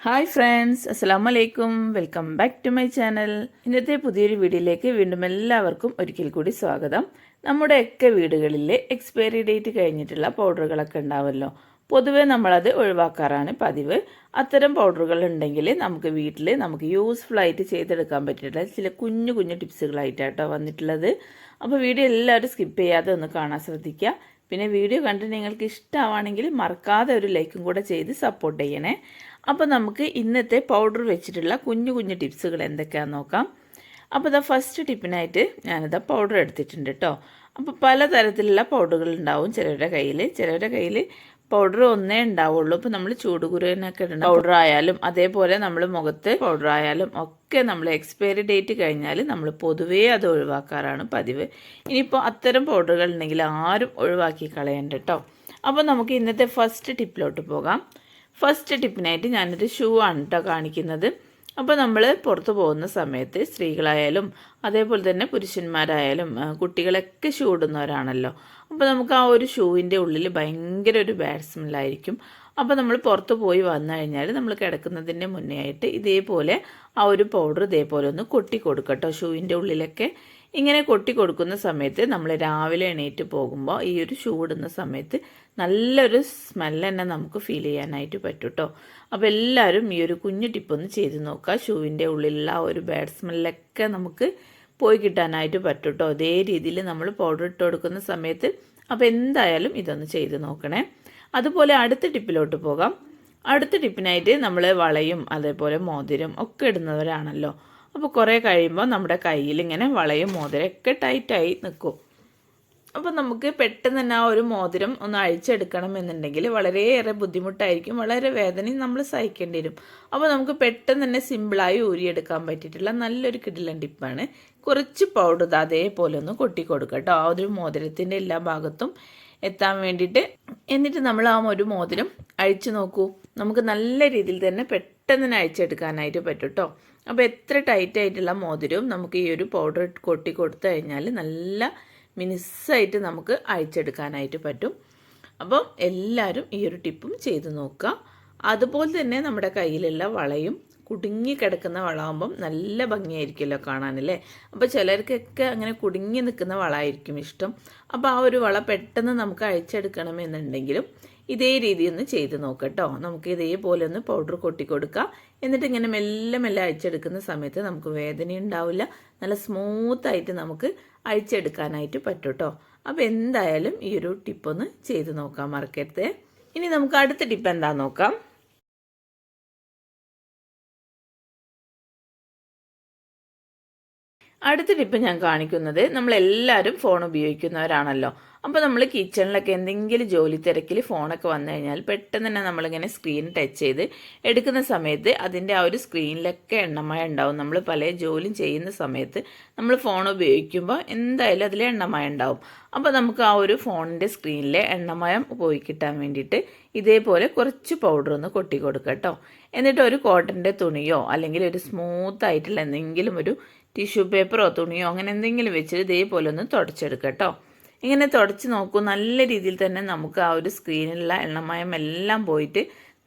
Hi friends അസ്സാം വലൈക്കും welcome back to my channel. ഇന്നത്തെ പുതിയൊരു വീഡിയോയിലേക്ക് വീണ്ടും എല്ലാവർക്കും ഒരിക്കൽ കൂടി സ്വാഗതം. നമ്മുടെയൊക്കെ വീടുകളിലെ എക്സ്പയറി ഡേറ്റ് കഴിഞ്ഞിട്ടുള്ള പൗഡറുകളൊക്കെ ഉണ്ടാവുമല്ലോ പൊതുവേ നമ്മളത് ഒഴിവാക്കാറാണ് പതിവ്. അത്തരം പൗഡറുകൾ ഉണ്ടെങ്കിൽ നമുക്ക് വീട്ടിൽ നമുക്ക് യൂസ്ഫുൾ ആയിട്ട് ചെയ്തെടുക്കാൻ പറ്റിയിട്ടുള്ള ചില കുഞ്ഞു കുഞ്ഞു ടിപ്സുകളായിട്ടാട്ടോ വന്നിട്ടുള്ളത്. അപ്പോൾ വീഡിയോ എല്ലാവരും സ്കിപ്പ് ചെയ്യാതെ ഒന്ന് കാണാൻ ശ്രദ്ധിക്കുക പിന്നെ വീഡിയോ കണ്ട് നിങ്ങൾക്ക് ഇഷ്ടമാണെങ്കിൽ മറക്കാതെ ഒരു ലൈക്കും കൂടെ ചെയ്ത് സപ്പോർട്ട് ചെയ്യണേ. അപ്പോൾ നമുക്ക് ഇന്നത്തെ പൗഡർ വെച്ചിട്ടുള്ള കുഞ്ഞു കുഞ്ഞു ടിപ്സുകൾ എന്തൊക്കെയാണെന്ന് നോക്കാം. അപ്പോൾ ഇതാ ഫസ്റ്റ് ടിപ്പിനായിട്ട് ഞാനിതാ പൗഡർ എടുത്തിട്ടുണ്ട് കേട്ടോ അപ്പോൾ പലതരത്തിലുള്ള പൗഡറുകൾ ഉണ്ടാവും ചിലരുടെ കയ്യിൽ ചിലരുടെ കയ്യിൽ പൗഡർ ഒന്നേ ഉണ്ടാവുള്ളൂ. ഇപ്പോൾ നമ്മൾ ചൂടുകുരുവിനൊക്കെ ഇടണം പൗഡർ ആയാലും അതേപോലെ നമ്മൾ മുഖത്ത് പൗഡർ ആയാലും ഒക്കെ നമ്മൾ എക്സ്പയറി ഡേറ്റ് കഴിഞ്ഞാൽ നമ്മൾ പൊതുവേ അത് ഒഴിവാക്കാറാണ് പതിവ്. ഇനിയിപ്പോൾ അത്തരം പൗഡറുകൾ ഉണ്ടെങ്കിൽ ആരും ഒഴിവാക്കി കളയണ്ട കേട്ടോ അപ്പോൾ നമുക്ക് ഇന്നത്തെ ഫസ്റ്റ് ടിപ്പിലോട്ട് പോകാം. ഫസ്റ്റ് ടിപ്പിനായിട്ട് ഞാനൊരു ഷൂ ആണ് കേട്ടോ കാണിക്കുന്നത്. അപ്പോൾ നമ്മൾ പുറത്തു പോകുന്ന സമയത്ത് സ്ത്രീകളായാലും അതേപോലെ തന്നെ പുരുഷന്മാരായാലും കുട്ടികളൊക്കെ ഷൂ ഇടുന്നവരാണല്ലോ. അപ്പോൾ നമുക്ക് ആ ഒരു ഷൂവിന്റെ ഉള്ളിൽ ഭയങ്കര ഒരു ബാഡ് സ്മെല്ലായിരിക്കും. അപ്പോൾ നമ്മൾ പുറത്ത് പോയി വന്നു കഴിഞ്ഞാൽ നമ്മൾ കിടക്കുന്നതിന്റെ മുന്നേ ആയിട്ട് ഇതേപോലെ ആ ഒരു പൗഡർ ഇതേപോലെ ഒന്ന് കൊട്ടി കൊടുക്കട്ടോ ഷൂവിന്റെ ഉള്ളിലൊക്കെ. ഇങ്ങനെ കൊട്ടി കൊടുക്കുന്ന സമയത്ത് നമ്മൾ രാവിലെ എണീറ്റ് പോകുമ്പോൾ ഈ ഒരു ഷൂ ഇടുന്ന സമയത്ത് നല്ലൊരു സ്മെല്ല് തന്നെ നമുക്ക് ഫീൽ ചെയ്യാനായിട്ട് പറ്റും കേട്ടോ അപ്പോൾ എല്ലാവരും ഈ ഒരു കുഞ്ഞു ടിപ്പൊന്ന് ചെയ്ത് നോക്കുക. ഷൂവിന്റെ ഉള്ളിലുള്ള ആ ഒരു ബാഡ് സ്മെല്ലൊക്കെ നമുക്ക് പോയി കിട്ടാനായിട്ട് പറ്റും കേട്ടോ അതേ രീതിയിൽ നമ്മൾ പൗഡർ ഇട്ട് കൊടുക്കുന്ന സമയത്ത് അപ്പോൾ എന്തായാലും ഇതൊന്ന് ചെയ്ത് നോക്കണേ. അതുപോലെ അടുത്ത ടിപ്പിലോട്ട് പോകാം. അടുത്ത ടിപ്പിനായിട്ട് നമ്മൾ വളയും അതേപോലെ മോതിരം ഒക്കെ ഇടുന്നവരാണല്ലോ. അപ്പോൾ കുറേ കഴിയുമ്പോൾ നമ്മുടെ കയ്യിൽ ഇങ്ങനെ വളയും മോതിരം ഒക്കെ ടൈറ്റായി നിൽക്കും. അപ്പോൾ നമുക്ക് പെട്ടെന്ന് തന്നെ ആ ഒരു മോതിരം ഒന്ന് അഴിച്ചെടുക്കണം എന്നുണ്ടെങ്കിൽ വളരെയേറെ ബുദ്ധിമുട്ടായിരിക്കും. വളരെ വേദനയും നമ്മൾ സഹിക്കേണ്ടി വരും. അപ്പോൾ നമുക്ക് പെട്ടെന്ന് തന്നെ സിമ്പിളായി ഊരിയെടുക്കാൻ പറ്റിയിട്ടുള്ള നല്ലൊരു കിടിലൻ ടിപ്പാണ് കുറച്ച് പൗഡർ അതേപോലെ ഒന്ന് കൊട്ടി കൊടുക്കുക കേട്ടോ ആ ഒരു മോതിരത്തിന്റെ എല്ലാ ഭാഗത്തും എത്താൻ വേണ്ടിയിട്ട്. എന്നിട്ട് നമ്മൾ ആ ഒരു മോതിരം അഴിച്ചു നോക്കൂ. നമുക്ക് നല്ല രീതിയിൽ തന്നെ പെട്ടെന്ന് തന്നെ അഴിച്ചെടുക്കാനായിട്ട് പറ്റും കേട്ടോ അപ്പോൾ എത്ര ടൈറ്റ് ആയിട്ടുള്ള മോതിരവും നമുക്ക് ഈ ഒരു പൗഡർ കൊട്ടി കൊടുത്തു കഴിഞ്ഞാൽ നല്ല മിനുസായിട്ട് നമുക്ക് അഴിച്ചെടുക്കാനായിട്ട് പറ്റും. അപ്പം എല്ലാവരും ഈ ഒരു ടിപ്പും ചെയ്ത് നോക്കുക. അതുപോലെ തന്നെ നമ്മുടെ കയ്യിലുള്ള വളയും കുടുങ്ങി കിടക്കുന്ന വളമാകുമ്പം നല്ല ഭംഗിയായിരിക്കുമല്ലോ കാണാനല്ലേ അപ്പോൾ ചിലർക്കൊക്കെ അങ്ങനെ കുടുങ്ങി നിൽക്കുന്ന വളമായിരിക്കും ഇഷ്ടം. അപ്പോൾ ആ ഒരു വള പെട്ടെന്ന് നമുക്ക് അഴിച്ചെടുക്കണമെന്നുണ്ടെങ്കിലും ഇതേ രീതി ഒന്ന് ചെയ്ത് നോക്കട്ടോ നമുക്ക് ഇതേപോലെ ഒന്ന് പൗഡർ കൊട്ടി കൊടുക്കുക എന്നിട്ട് ഇങ്ങനെ മെല്ലെ മെല്ലെ അഴിച്ചെടുക്കുന്ന സമയത്ത് നമുക്ക് വേദന ഉണ്ടാവില്ല നല്ല സ്മൂത്തായിട്ട് നമുക്ക് അഴിച്ചെടുക്കാനായിട്ട് പറ്റും കേട്ടോ അപ്പോൾ എന്തായാലും ഈ ഒരു ടിപ്പൊന്ന് ചെയ്ത് നോക്കാം മറക്കരുത്. ഇനി നമുക്ക് അടുത്ത ടിപ്പ് എന്താ നോക്കാം? അടുത്ത ടിപ്പ് ഞാൻ കാണിക്കുന്നത് നമ്മളെല്ലാവരും ഫോൺ ഉപയോഗിക്കുന്നവരാണല്ലോ. അപ്പോൾ നമ്മൾ കിച്ചണിലൊക്കെ എന്തെങ്കിലും ജോലി തിരക്കിൽ ഫോണൊക്കെ വന്നു കഴിഞ്ഞാൽ പെട്ടെന്ന് തന്നെ നമ്മളിങ്ങനെ സ്ക്രീൻ ടച്ച് ചെയ്ത് എടുക്കുന്ന സമയത്ത് അതിന്റെ ആ ഒരു സ്ക്രീനിലൊക്കെ എണ്ണമായ ഉണ്ടാവും. നമ്മൾ പല ജോലിയും ചെയ്യുന്ന സമയത്ത് നമ്മൾ ഫോൺ ഉപയോഗിക്കുമ്പോൾ എന്തായാലും അതിൽ എണ്ണമയം ഉണ്ടാവും. അപ്പോൾ നമുക്ക് ആ ഒരു ഫോണിന്റെ സ്ക്രീനിലെ എണ്ണമയം പോയി കിട്ടാൻ വേണ്ടിയിട്ട് ഇതേപോലെ കുറച്ച് പൗഡർ ഒന്ന് കൊട്ടി കൊടുക്കുക കേട്ടോ എന്നിട്ട് ഒരു കോട്ടന്റെ തുണിയോ അല്ലെങ്കിൽ ഒരു സ്മൂത്ത് ആയിട്ടുള്ള എന്തെങ്കിലും ഒരു ടിഷ്യൂ പേപ്പറോ തുണിയോ അങ്ങനെ എന്തെങ്കിലും വെച്ചിട്ട് ഇതേപോലെ ഒന്ന് തുടച്ചെടുക്കുക കേട്ടോ ഇങ്ങനെ തുടച്ച് നോക്കൂ. നല്ല രീതിയിൽ തന്നെ നമുക്ക് ആ ഒരു സ്ക്രീനിലുള്ള എണ്ണമയം എല്ലാം പോയിട്ട്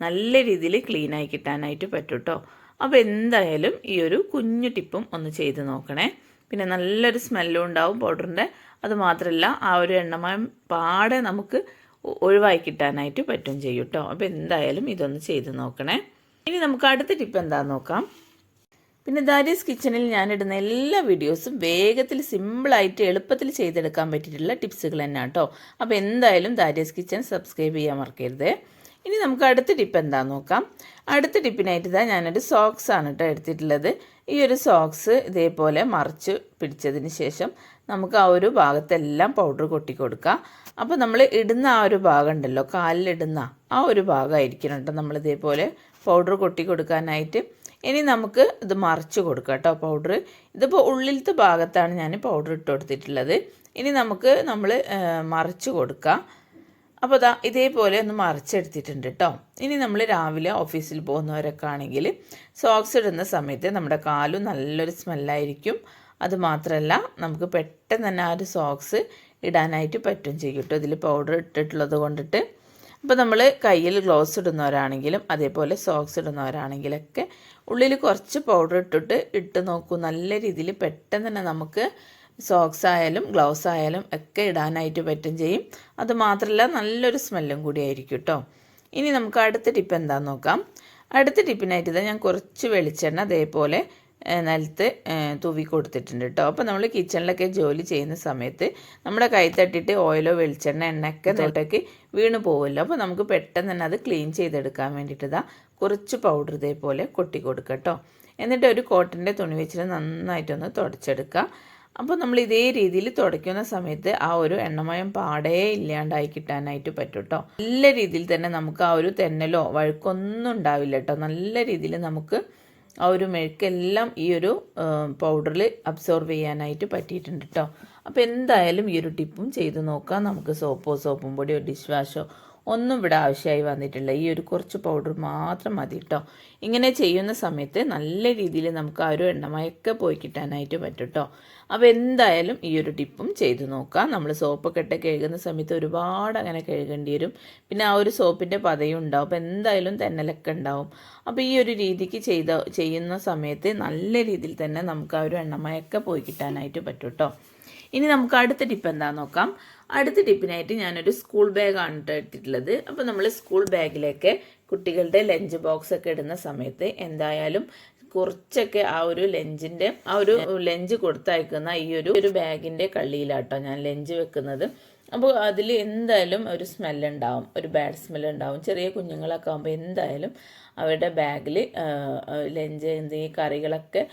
നല്ല രീതിയിൽ ക്ലീൻ ആയി കിട്ടാനായിട്ട് പറ്റും കേട്ടോ അപ്പോൾ എന്തായാലും ഈ ഒരു കുഞ്ഞു ടിപ്പും ഒന്ന് ചെയ്ത് നോക്കണേ. പിന്നെ നല്ലൊരു സ്മെല്ലും ഉണ്ടാവും പൗഡറിന്റെ അത് മാത്രമല്ല ആ ഒരു എണ്ണമയം പാടെ നമുക്ക് ഒഴിവായി കിട്ടാനായിട്ട് പറ്റും ചെയ്യും കേട്ടോ അപ്പോൾ എന്തായാലും ഇതൊന്ന് ചെയ്ത് നോക്കണേ. ഇനി നമുക്ക് അടുത്ത ടിപ്പ് എന്താണെന്ന് നോക്കാം. പിന്നെ ദാരീസ് കിച്ചണിൽ ഞാനിടുന്ന എല്ലാ വീഡിയോസും വേഗത്തിൽ സിമ്പിളായിട്ട് എളുപ്പത്തിൽ ചെയ്തെടുക്കാൻ പറ്റിയിട്ടുള്ള ടിപ്സുകൾ തന്നെ കേട്ടോ അപ്പോൾ എന്തായാലും ദാരീസ് കിച്ചൺ സബ്സ്ക്രൈബ് ചെയ്യാൻ മറക്കരുത്. ഇനി നമുക്ക് അടുത്ത ടിപ്പ് എന്താണെന്ന് നോക്കാം. അടുത്ത ടിപ്പിനായിട്ട് ഇതാ ഞാനൊരു സോക്സ് ആണ് കേട്ടോ എടുത്തിട്ടുള്ളത്. ഈ ഒരു സോക്സ് ഇതേപോലെ മറിച്ച് പിടിച്ചതിന് ശേഷം നമുക്ക് ആ ഒരു ഭാഗത്തെല്ലാം പൗഡർ കൊട്ടി കൊടുക്കുക അപ്പോൾ നമ്മൾ ഇടുന്ന ആ ഒരു ഭാഗം ഉണ്ടല്ലോ കാലിലിടുന്ന ആ ഒരു ഭാഗമായിരിക്കണം കേട്ടോ നമ്മൾ ഇതേപോലെ പൗഡർ കൊട്ടി കൊടുക്കാനായിട്ട്. ഇനി നമുക്ക് ഇത് മറിച്ച് കൊടുക്കാം കേട്ടോ പൗഡർ ഇതിപ്പോൾ ഉള്ളിലത്തെ ഭാഗത്താണ് ഞാൻ പൗഡർ ഇട്ട് കൊടുത്തിട്ടുള്ളത്. ഇനി നമുക്ക് നമ്മൾ മറിച്ച് കൊടുക്കാം. അപ്പോൾ ദാ ഇതേപോലെ ഒന്ന് മറിച്ചെടുത്തിട്ടുണ്ട് കേട്ടോ. ഇനി നമ്മൾ രാവിലെ ഓഫീസിൽ പോകുന്നവരൊക്കെ ആണെങ്കിൽ സോക്സ് ഇടുന്ന സമയത്ത് നമ്മുടെ കാലും നല്ലൊരു സ്മെല്ലായിരിക്കും അത് മാത്രമല്ല നമുക്ക് പെട്ടെന്ന് തന്നെ ആ ഒരു സോക്സ് ഇടാനായിട്ട് പറ്റും ചെയ്യും കേട്ടോ. ഇതിൽ പൗഡർ ഇട്ടിട്ടുള്ളത് കൊണ്ടിട്ട്. അപ്പോൾ നമ്മൾ കയ്യിൽ ഗ്ലോവ്സ് ഇടുന്നവരാണെങ്കിലും അതേപോലെ സോക്സ് ഇടുന്നവരാണെങ്കിലൊക്കെ ഉള്ളിൽ കുറച്ച് പൗഡർ ഇട്ടിട്ട് ഇട്ട് നോക്കൂ. നല്ല രീതിയിൽ പെട്ടെന്ന് തന്നെ നമുക്ക് സോക്സ് ആയാലും ഗ്ലൗസ് ആയാലും ഒക്കെ ഇടാനായിട്ട് പറ്റും ചെയ്യും. അത് മാത്രമല്ല നല്ലൊരു സ്മെല്ലും കൂടി ആയിരിക്കും കേട്ടോ ഇനി നമുക്ക് അടുത്ത ടിപ്പ് എന്താണെന്ന് നോക്കാം. അടുത്ത ടിപ്പിനായിട്ട് ഇതാ ഞാൻ കുറച്ച് വെളിച്ചെണ്ണ അതേപോലെ നിലത്ത് തൂവി കൊടുത്തിട്ടുണ്ട് കേട്ടോ അപ്പോൾ നമ്മൾ കിച്ചണിലൊക്കെ ജോലി ചെയ്യുന്ന സമയത്ത് നമ്മുടെ കൈ തട്ടിയിട്ട് ഓയിലോ വെളിച്ചെണ്ണ എണ്ണയൊക്കെ തൊട്ടേക്ക് വീണ് പോകുമല്ലോ അപ്പോൾ നമുക്ക് പെട്ടെന്ന് തന്നെ അത് ക്ലീൻ ചെയ്തെടുക്കാൻ വേണ്ടിയിട്ട് ഇതാ കുറച്ച് പൗഡർ ഇതേപോലെ കൊട്ടി കൊടുക്കുക കേട്ടോ എന്നിട്ട് ഒരു കോട്ടന്റെ തുണി വെച്ചിട്ട് നന്നായിട്ടൊന്ന് തുടച്ചെടുക്കുക അപ്പോൾ നമ്മൾ ഇതേ രീതിയിൽ തുടയ്ക്കുന്ന സമയത്ത് ആ ഒരു എണ്ണമയം പാടേ ഇല്ലാണ്ടായി കിട്ടാനായിട്ട് പറ്റും കേട്ടോ നല്ല രീതിയിൽ തന്നെ നമുക്ക് ആ ഒരു തെന്നലോ വഴുക്കൊന്നും ഉണ്ടാവില്ല കേട്ടോ നല്ല രീതിയിൽ നമുക്ക് ആ ഒരു മെഴുക്കെല്ലാം ഈ ഒരു പൗഡറിൽ അബ്സോർവ് ചെയ്യാനായിട്ട് പറ്റിയിട്ടുണ്ട് കേട്ടോ അപ്പോൾ എന്തായാലും ഈ ഒരു ടിപ്പും ചെയ്ത് നോക്കാം. നമുക്ക് സോപ്പോ സോപ്പും പൊടിയോ ഡിഷ് വാഷോ ഒന്നും ഇവിടെ ആവശ്യമായി വന്നിട്ടില്ല. ഈ ഒരു കുറച്ച് പൗഡർ മാത്രം മതി കേട്ടോ ഇങ്ങനെ ചെയ്യുന്ന സമയത്ത് നല്ല രീതിയിൽ നമുക്ക് ആ ഒരു എണ്ണമയൊക്കെ പോയി കിട്ടാനായിട്ട് പറ്റും കേട്ടോ അപ്പോൾ എന്തായാലും ഈ ഒരു ടിപ്പും ചെയ്തു നോക്കാം. നമ്മൾ സോപ്പൊക്കെ ഇട്ട് കഴുകുന്ന സമയത്ത് ഒരുപാട് അങ്ങനെ കഴുകേണ്ടി വരും. പിന്നെ ആ ഒരു സോപ്പിന്റെ പതയും ഉണ്ടാവും. അപ്പോൾ എന്തായാലും തെന്നലൊക്കെ ഉണ്ടാവും. അപ്പോൾ ഈ ഒരു രീതിക്ക് ചെയ്ത ചെയ്യുന്ന സമയത്ത് നല്ല രീതിയിൽ തന്നെ നമുക്ക് ആ ഒരു എണ്ണമയൊക്കെ പോയി കിട്ടാനായിട്ട് പറ്റും കേട്ടോ ഇനി നമുക്ക് അടുത്ത ടിപ്പ് എന്താ നോക്കാം. അടുത്ത ടിപ്പിനായിട്ട് ഞാനൊരു സ്കൂൾ ബാഗാണ് എടുത്തിട്ടുള്ളത് അപ്പോൾ നമ്മൾ സ്കൂൾ ബാഗിലേക്ക് കുട്ടികളുടെ ലഞ്ച് ബോക്സ് ഒക്കെ ഇടുന്ന സമയത്ത് എന്തായാലും കുറച്ചൊക്കെ ആ ഒരു ലഞ്ചിന്റെ ആ ഒരു ലഞ്ച് കൊടുത്തയക്കുന്ന ഈ ഒരു ഒരു ബാഗിന്റെ കള്ളിയിലാട്ടോ ഞാൻ ലഞ്ച് വെക്കുന്നത്. അപ്പോൾ അതിൽ എന്തായാലും ഒരു സ്മെല്ല് ഉണ്ടാവും ഒരു ബാഡ് സ്മെല്ല് ഉണ്ടാവും. ചെറിയ കുഞ്ഞുങ്ങളൊക്കെ ആകുമ്പോൾ എന്തായാലും അവരുടെ ബാഗിൽ ലഞ്ച് എന്തെങ്കിലും കറികളൊക്കെ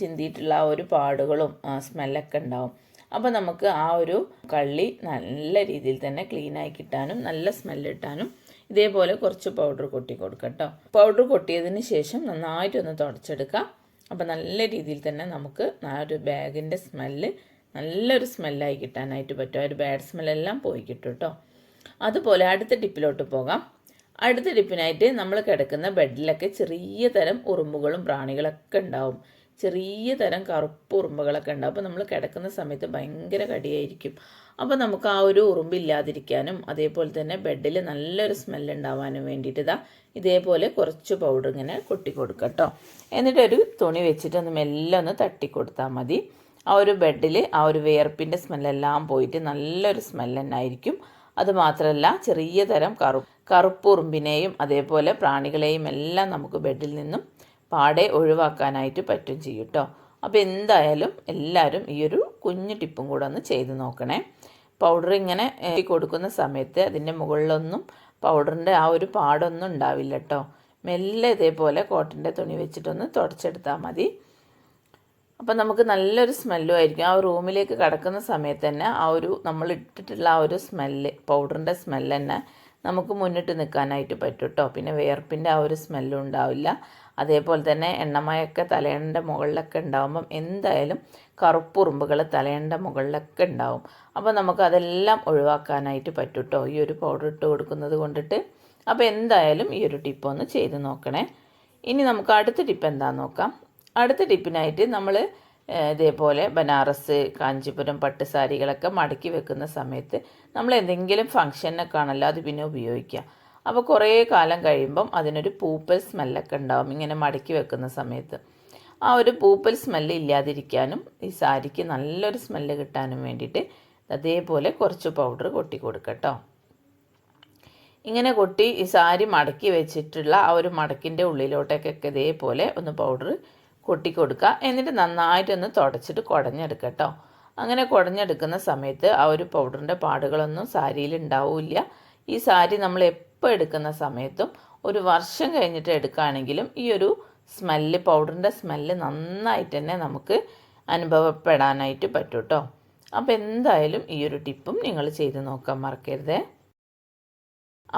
ചിന്തിയിട്ടുള്ള ആ ഒരു പാടുകളും സ്മെല്ലൊക്കെ ഉണ്ടാവും. അപ്പോൾ നമുക്ക് ആ ഒരു കള്ളി നല്ല രീതിയിൽ തന്നെ ക്ലീനായി കിട്ടാനും നല്ല സ്മെല്ലിട്ടാനും ഇതേപോലെ കുറച്ച് പൗഡർ കൊട്ടി കൊടുക്കാം കേട്ടോ പൗഡർ കൊട്ടിയതിന് ശേഷം നന്നായിട്ടൊന്ന് തുടച്ചെടുക്കാം. അപ്പോൾ നല്ല രീതിയിൽ തന്നെ നമുക്ക് ആ ഒരു ബാഗിന്റെ സ്മെല്ല് നല്ലൊരു സ്മെല്ലായി കിട്ടാനായിട്ട് പറ്റും. ആ ഒരു ബാഡ് സ്മെല്ലെല്ലാം പോയി കിട്ടും കേട്ടോ അതുപോലെ അടുത്ത ടിപ്പിലോട്ട് പോകാം. അടുത്ത ടിപ്പിനായിട്ട് നമ്മൾ കിടക്കുന്ന ബെഡിലൊക്കെ ചെറിയ തരം ഉറുമ്പുകളും പ്രാണികളൊക്കെ ഉണ്ടാവും. ചെറിയ തരം കറുപ്പ് ഉറുമ്പുകളൊക്കെ ഉണ്ട്. അപ്പോൾ നമ്മൾ കിടക്കുന്ന സമയത്ത് ഭയങ്കര കടിയായിരിക്കും. അപ്പോൾ നമുക്ക് ആ ഒരു ഉറുമ്പില്ലാതിരിക്കാനും അതേപോലെ തന്നെ ബെഡിൽ നല്ലൊരു സ്മെല്ല് ഉണ്ടാവാനും വേണ്ടിയിട്ട് ഇതാ ഇതേപോലെ കുറച്ച് പൗഡർ ഇങ്ങനെ കൊട്ടി കൊടുക്കുക കേട്ടോ എന്നിട്ടൊരു തുണി വെച്ചിട്ട് ഒന്ന് മെല്ലെ ഒന്ന് തട്ടി കൊടുത്താൽ മതി. ആ ഒരു ബെഡിൽ ആ ഒരു വിയർപ്പിന്റെ സ്മെല്ലെല്ലാം പോയിട്ട് നല്ലൊരു സ്മെല്ല് തന്നെ ആയിരിക്കും. അതുമാത്രമല്ല ചെറിയ തരം കറു കറുപ്പുറുമ്പിനെയും അതേപോലെ പ്രാണികളെയും എല്ലാം നമുക്ക് ബെഡിൽ നിന്നും പാടെ ഒഴിവാക്കാനായിട്ട് പറ്റും ചെയ്യും കേട്ടോ അപ്പോൾ എന്തായാലും എല്ലാവരും ഈ ഒരു കുഞ്ഞു ടിപ്പും കൂടെ ഒന്ന് ചെയ്ത് നോക്കണേ. പൗഡർ ഇങ്ങനെ കൊടുക്കുന്ന സമയത്ത് അതിന്റെ മുകളിലൊന്നും പൗഡറിന്റെ ആ ഒരു പാടൊന്നും ഉണ്ടാവില്ല കേട്ടോ മെല്ലെ ഇതേപോലെ കോട്ടന്റെ തുണി വെച്ചിട്ടൊന്ന് തുടച്ചെടുത്താൽ മതി. അപ്പം നമുക്ക് നല്ലൊരു സ്മെല്ലും ആയിരിക്കും. ആ റൂമിലേക്ക് കടക്കുന്ന സമയത്ത് തന്നെ ആ ഒരു നമ്മൾ ഇട്ടിട്ടുള്ള ആ ഒരു സ്മെല്ല് പൗഡറിന്റെ സ്മെല്ല് തന്നെ നമുക്ക് മുന്നിട്ട് നിൽക്കാനായിട്ട് പറ്റും കേട്ടോ പിന്നെ വിയർപ്പിന്റെ ആ ഒരു സ്മെല്ലും ഉണ്ടാവില്ല. അതേപോലെ തന്നെ എണ്ണമയൊക്കെ തലേണ്ട മുകളിലൊക്കെ ഉണ്ടാകുമ്പം എന്തായാലും കറുപ്പുറുമ്പുകൾ തലേണ്ട മുകളിലൊക്കെ ഉണ്ടാവും. അപ്പോൾ നമുക്ക് അതെല്ലാം ഒഴിവാക്കാനായിട്ട് പറ്റും കേട്ടോ ഈ ഒരു പൗഡർ ഇട്ട് കൊടുക്കുന്നത് കൊണ്ടിട്ട്. അപ്പോൾ എന്തായാലും ഈ ഒരു ടിപ്പ് ഒന്ന് ചെയ്ത് നോക്കണേ. ഇനി നമുക്ക് അടുത്ത ടിപ്പ് എന്താണെന്ന് നോക്കാം. അടുത്ത ടിപ്പിനായിട്ട് നമ്മൾ ഇതേപോലെ ബനാറസ് കാഞ്ചിപുരം പട്ട് സാരികളൊക്കെ മടക്കി വെക്കുന്ന സമയത്ത് നമ്മൾ എന്തെങ്കിലും ഫംഗ്ഷനൊക്കെ ആണല്ലോ അത് പിന്നെ ഉപയോഗിക്കുക. അപ്പോൾ കുറേ കാലം കഴിയുമ്പം അതിനൊരു പൂപ്പൽ സ്മെല്ലൊക്കെ ഉണ്ടാവും ഇങ്ങനെ മടക്കി വെക്കുന്ന സമയത്ത്. ആ ഒരു പൂപ്പൽ സ്മെല്ല് ഇല്ലാതിരിക്കാനും ഈ സാരിക്ക് നല്ലൊരു സ്മെല്ല് കിട്ടാനും വേണ്ടിയിട്ട് അതേപോലെ കുറച്ച് പൗഡർ കൊട്ടി കൊടുക്കട്ടോ ഇങ്ങനെ കൊട്ടി ഈ സാരി മടക്കി വെച്ചിട്ടുള്ള ആ ഒരു മടക്കിന്റെ ഉള്ളിലോട്ടേക്കൊക്കെ ഇതേപോലെ ഒന്ന് പൗഡർ കൊട്ടി കൊടുക്കുക എന്നിട്ട് നന്നായിട്ടൊന്ന് തുടച്ചിട്ട് കുടഞ്ഞെടുക്കുക കേട്ടോ അങ്ങനെ കുടഞ്ഞെടുക്കുന്ന സമയത്ത് ആ ഒരു പൗഡറിന്റെ പാടുകളൊന്നും സാരിയിൽ ഉണ്ടാവില്ല. ഈ സാരി നമ്മൾ എപ്പോൾ എടുക്കുന്ന സമയത്തും ഒരു വർഷം കഴിഞ്ഞിട്ട് എടുക്കുകയാണെങ്കിലും ഈ ഒരു സ്മെല്ല് പൗഡറിന്റെ സ്മെല്ല് നന്നായിട്ട് തന്നെ നമുക്ക് അനുഭവപ്പെടാനായിട്ട് പറ്റും കേട്ടോ അപ്പോൾ എന്തായാലും ഈ ഒരു ടിപ്പും നിങ്ങൾ ചെയ്ത് നോക്കാൻ മറക്കരുതേ.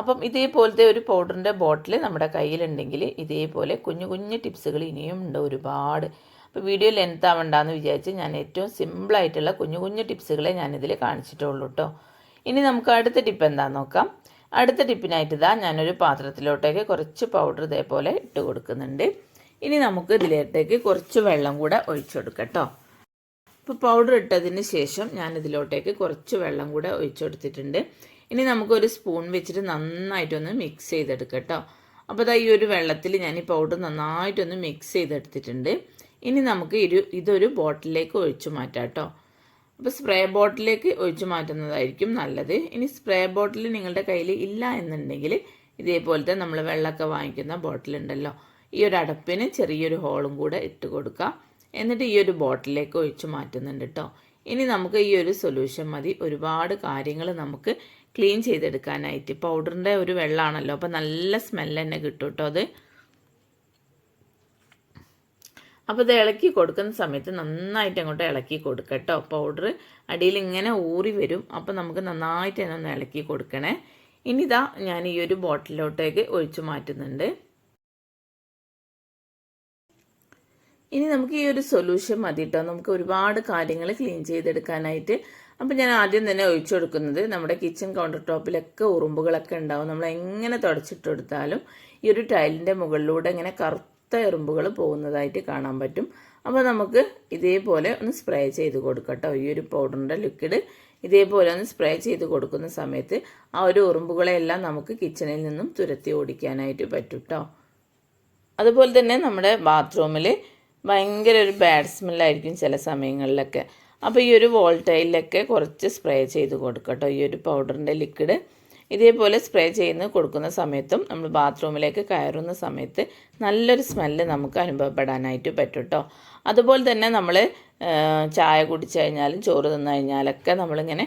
അപ്പം ഇതേപോലത്തെ ഒരു പൗഡറിന്റെ ബോട്ടിൽ നമ്മുടെ കയ്യിലുണ്ടെങ്കിൽ ഇതേപോലെ കുഞ്ഞു കുഞ്ഞു ടിപ്സുകൾ ഇനിയും ഉണ്ട് ഒരുപാട്. അപ്പോൾ വീഡിയോ ലെങ്ത് ആവണ്ടെന്ന് വിചാരിച്ച് ഞാൻ ഏറ്റവും സിമ്പിളായിട്ടുള്ള കുഞ്ഞു കുഞ്ഞു ടിപ്സുകളെ ഞാനിതിൽ കാണിച്ചിട്ടുള്ളൂ കേട്ടോ ഇനി നമുക്ക് അടുത്ത ടിപ്പ് എന്താണെന്ന് നോക്കാം. അടുത്ത ടിപ്പിനായിട്ട് ഇതാ ഞാനൊരു പാത്രത്തിലോട്ടേക്ക് കുറച്ച് പൗഡർ ഇതേപോലെ ഇട്ട് കൊടുക്കുന്നുണ്ട്. ഇനി നമുക്ക് ഇതിലേക്ക് കുറച്ച് വെള്ളം കൂടെ ഒഴിച്ചു കൊടുക്കാം കേട്ടോ ഇപ്പോൾ പൗഡർ ഇട്ടതിന് ശേഷം ഞാൻ ഇതിലോട്ടേക്ക് കുറച്ച് വെള്ളം കൂടെ ഒഴിച്ചു കൊടുത്തിട്ടുണ്ട്. ഇനി നമുക്കൊരു സ്പൂൺ വെച്ചിട്ട് നന്നായിട്ടൊന്ന് മിക്സ് ചെയ്തെടുക്കട്ടോ കേട്ടോ അപ്പോൾ അതാ ഈ ഒരു വെള്ളത്തിൽ ഞാൻ ഈ പൗഡർ നന്നായിട്ടൊന്ന് മിക്സ് ചെയ്തെടുത്തിട്ടുണ്ട്. ഇനി നമുക്ക് ഇരു ഇതൊരു ബോട്ടിലേക്ക് ഒഴിച്ചു മാറ്റാം കേട്ടോ അപ്പോൾ സ്പ്രേ ബോട്ടിലേക്ക് ഒഴിച്ചു മാറ്റുന്നതായിരിക്കും നല്ലത്. ഇനി സ്പ്രേ ബോട്ടിൽ നിങ്ങളുടെ കയ്യിൽ ഇല്ല എന്നുണ്ടെങ്കിൽ ഇതേപോലത്തെ നമ്മൾ വെള്ളമൊക്കെ വാങ്ങിക്കുന്ന ബോട്ടിലുണ്ടല്ലോ ഈ ഒരു അടപ്പിന് ചെറിയൊരു ഹോളും കൂടെ ഇട്ട് കൊടുക്കുക എന്നിട്ട് ഈ ഒരു ബോട്ടിലേക്ക് ഒഴിച്ചു മാറ്റുന്നുണ്ട് കേട്ടോ ഇനി നമുക്ക് ഈ ഒരു സൊല്യൂഷൻ മതി. ഒരുപാട് കാര്യങ്ങൾ നമുക്ക് ക്ലീൻ ചെയ്തെടുക്കാനായിട്ട്. പൗഡറിന്റെ ഒരു വെള്ളമാണല്ലോ അപ്പോൾ നല്ല സ്മെല്ല് തന്നെ കിട്ടും കേട്ടോ അത്. അപ്പോൾ ഇത് ഇളക്കി കൊടുക്കുന്ന സമയത്ത് നന്നായിട്ട് അങ്ങോട്ട് ഇളക്കി കൊടുക്കുക കേട്ടോ പൗഡർ അടിയിൽ ഇങ്ങനെ ഊറി വരും. അപ്പോൾ നമുക്ക് നന്നായിട്ട് തന്നെ ഒന്ന് ഇളക്കി കൊടുക്കണേ. ഇനി ഇതാ ഞാൻ ഈ ഒരു ബോട്ടിലോട്ടേക്ക് ഒഴിച്ചു മാറ്റുന്നുണ്ട്. ഇനി നമുക്ക് ഈ ഒരു സൊല്യൂഷൻ മതി കേട്ടോ നമുക്ക് ഒരുപാട് കാര്യങ്ങൾ ക്ലീൻ ചെയ്തെടുക്കാനായിട്ട്. അപ്പം ഞാൻ ആദ്യം തന്നെ ഒഴിച്ചു കൊടുക്കുന്നത് നമ്മുടെ കിച്ചൺ കൗണ്ടർ ടോപ്പിലൊക്കെ ഉറുമ്പുകളൊക്കെ ഉണ്ടാവും. നമ്മൾ എങ്ങനെ തുടച്ചിട്ട് കൊടുത്താലും ഈ ഒരു ടൈലിന്റെ മുകളിലൂടെ ഇങ്ങനെ കറുത്ത എറുമ്പുകൾ പോകുന്നതായിട്ട് കാണാൻ പറ്റും. അപ്പോൾ നമുക്ക് ഇതേപോലെ ഒന്ന് സ്പ്രേ ചെയ്ത് കൊടുക്കട്ടോ ഈ ഒരു പൗഡറിന്റെ ലിക്വിഡ് ഇതേപോലെ ഒന്ന് സ്പ്രേ ചെയ്ത് കൊടുക്കുന്ന സമയത്ത് ആ ഒരു ഉറുമ്പുകളെല്ലാം നമുക്ക് കിച്ചണിൽ നിന്നും തുരത്തി ഓടിക്കാനായിട്ട് പറ്റും കേട്ടോ അതുപോലെ തന്നെ നമ്മുടെ ബാത്റൂമിൽ ഭയങ്കര ഒരു ബാഡ് സ്മെല്ലായിരിക്കും ചില സമയങ്ങളിലൊക്കെ. അപ്പോൾ ഈ ഒരു വോൾട്ടൈലൊക്കെ കുറച്ച് സ്പ്രേ ചെയ്ത് കൊടുക്കട്ടോ. ഈ ഒരു പൗഡറിന്റെ ലിക്വിഡ് ഇതേപോലെ സ്പ്രേ ചെയ്യുന്ന കൊടുക്കുന്ന സമയത്തും നമ്മൾ ബാത്റൂമിലേക്ക് കയറുന്ന സമയത്ത് നല്ലൊരു സ്മെല്ല് നമുക്ക് അനുഭവപ്പെടാനായിട്ട് പറ്റും കേട്ടോ അതുപോലെ തന്നെ നമ്മൾ ചായ കുടിച്ചു കഴിഞ്ഞാലും ചോറ് തിന്നു കഴിഞ്ഞാലൊക്കെ നമ്മളിങ്ങനെ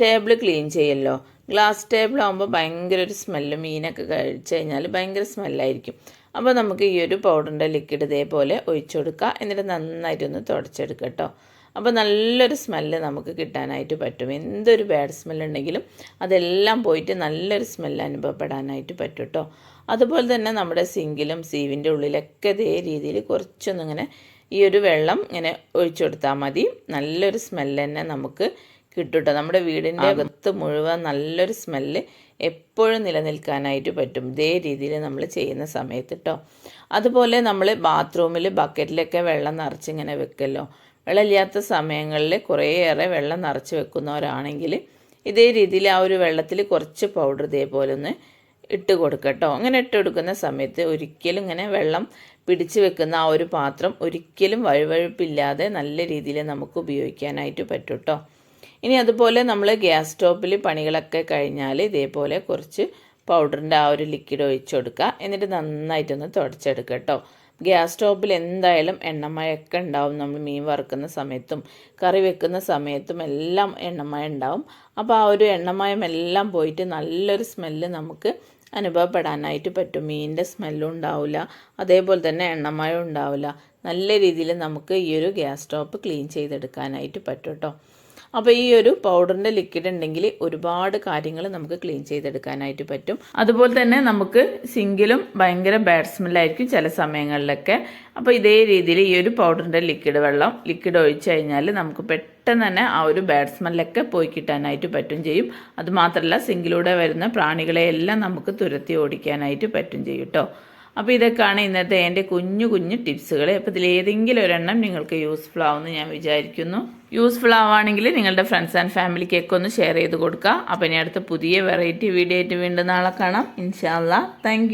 ടേബിൾ ക്ലീൻ ചെയ്യല്ലോ. ഗ്ലാസ് ടേബിൾ ആകുമ്പോൾ ഭയങ്കര ഒരു സ്മെല്ല് മീനൊക്കെ കഴിച്ചു കഴിഞ്ഞാൽ ഭയങ്കര സ്മെല്ലായിരിക്കും അപ്പോൾ നമുക്ക് ഈ ഒരു പൗഡറിന്റെ ലിക്വിഡ് ഇതേപോലെ ഒഴിച്ചു കൊടുക്കുക എന്നിട്ട് നന്നായിട്ടൊന്ന് തുടച്ചെടുക്കുക കേട്ടോ അപ്പോൾ നല്ലൊരു സ്മെല്ല് നമുക്ക് കിട്ടാനായിട്ട് പറ്റും. എന്തൊരു ബാഡ് സ്മെല്ലുണ്ടെങ്കിലും അതെല്ലാം പോയിട്ട് നല്ലൊരു സ്മെല്ല് അനുഭവപ്പെടാനായിട്ട് പറ്റും കേട്ടോ അതുപോലെ തന്നെ നമ്മുടെ സിങ്കിലും സീവിന്റെ ഉള്ളിലൊക്കെ ഇതേ രീതിയിൽ കുറച്ചൊന്നിങ്ങനെ ഈ ഒരു വെള്ളം ഇങ്ങനെ ഒഴിച്ചു കൊടുത്താൽ മതി. നല്ലൊരു സ്മെല്ല് തന്നെ നമുക്ക് കിട്ടും കേട്ടോ നമ്മുടെ വീടിന്റെ അകത്ത് മുഴുവൻ നല്ലൊരു സ്മെല്ല് എപ്പോഴും നിലനിൽക്കാനായിട്ട് പറ്റും. ഇതേ രീതിയിൽ നമ്മൾ ചെയ്യുന്ന സമയത്ത് കേട്ടോ അതുപോലെ നമ്മൾ ബാത്റൂമിൽ ബക്കറ്റിലൊക്കെ വെള്ളം നിറച്ചിങ്ങനെ വെക്കല്ലോ. വെള്ളമില്ലാത്ത സമയങ്ങളിൽ കുറേയേറെ വെള്ളം നിറച്ച് വെക്കുന്നവരാണെങ്കിൽ ഇതേ രീതിയിൽ ആ ഒരു വെള്ളത്തിൽ കുറച്ച് പൗഡർ ഇതേപോലെ ഒന്ന് ഇട്ട് കൊടുക്കട്ടോ അങ്ങനെ ഇട്ട് കൊടുക്കുന്ന സമയത്ത് ഒരിക്കലും ഇങ്ങനെ വെള്ളം പിടിച്ചു വെക്കുന്ന ആ ഒരു പാത്രം ഒരിക്കലും വഴുവഴുപ്പില്ലാതെ നല്ല രീതിയിൽ നമുക്ക് ഉപയോഗിക്കാനായിട്ട് പറ്റും കേട്ടോ ഇനി അതുപോലെ നമ്മൾ ഗ്യാസ് സ്റ്റോപ്പിൽ പണികളൊക്കെ കഴിഞ്ഞാൽ ഇതേപോലെ കുറച്ച് പൗഡറിന്റെ ആ ഒരു ലിക്വിഡ് ഒഴിച്ചു കൊടുക്കുക. എന്നിട്ട് നന്നായിട്ടൊന്ന് തുടച്ചെടുക്കുക കേട്ടോ. ഗ്യാസ് സ്റ്റോപ്പിൽ എന്തായാലും എണ്ണമയൊക്കെ ഉണ്ടാവും. നമ്മൾ മീൻ വറുക്കുന്ന സമയത്തും കറി വെക്കുന്ന സമയത്തും എല്ലാം എണ്ണമയം ഉണ്ടാവും. അപ്പോൾ ആ ഒരു എണ്ണമയം എല്ലാം പോയിട്ട് നല്ലൊരു സ്മെല്ല് നമുക്ക് അനുഭവപ്പെടാനായിട്ട് പറ്റും. മീനിന്റെ സ്മെല്ലും ഉണ്ടാവില്ല. അതേപോലെ തന്നെ എണ്ണമയം ഉണ്ടാവില്ല. നല്ല രീതിയിൽ നമുക്ക് ഈ ഒരു ഗ്യാസ് സ്റ്റോപ്പ് ക്ലീൻ ചെയ്തെടുക്കാനായിട്ട് പറ്റും കേട്ടോ. അപ്പോൾ ഈ ഒരു പൗഡറിന്റെ ലിക്വിഡ് ഉണ്ടെങ്കിൽ ഒരുപാട് കാര്യങ്ങൾ നമുക്ക് ക്ലീൻ ചെയ്തെടുക്കാനായിട്ട് പറ്റും. അതുപോലെ തന്നെ നമുക്ക് സിങ്കിലും ഭയങ്കര ബാഡ് സ്മെല്ലായിരിക്കും ചില സമയങ്ങളിലൊക്കെ. അപ്പോൾ ഇതേ രീതിയിൽ ഈ ഒരു പൗഡറിന്റെ ലിക്വിഡ് വെള്ളം ലിക്വിഡ് ഒഴിച്ചു കഴിഞ്ഞാൽ നമുക്ക് പെട്ടെന്ന് തന്നെ ആ ഒരു ബാഡ് സ്മെല്ലൊക്കെ പോയി കിട്ടാനായിട്ട് പറ്റും ചെയ്യും. അതുമാത്രമല്ല സിങ്കിലൂടെ വരുന്ന പ്രാണികളെയെല്ലാം നമുക്ക് തുരത്തി ഓടിക്കാനായിട്ട് പറ്റും ചെയ്യും കേട്ടോ അപ്പോൾ ഇതൊക്കെയാണ് ഇന്നത്തെ എന്റെ കുഞ്ഞു കുഞ്ഞു ടിപ്സുകൾ അപ്പോൾ ഇതിലേതെങ്കിലും ഒരെണ്ണം നിങ്ങൾക്ക് യൂസ്ഫുൾ ആവുമെന്ന് ഞാൻ വിചാരിക്കുന്നു. യൂസ്ഫുൾ ആവുകയാണെങ്കിൽ നിങ്ങളുടെ ഫ്രണ്ട്സ് ആൻഡ് ഫാമിലിക്കൊക്കെ ഒന്ന് ഷെയർ ചെയ്ത് കൊടുക്കുക അപ്പോൾ ഇനി അടുത്ത പുതിയ വെറൈറ്റി വീഡിയോ ആയിട്ട് വീണ്ടും നാളെ കാണാം. ഇൻഷാല്ല താങ്ക്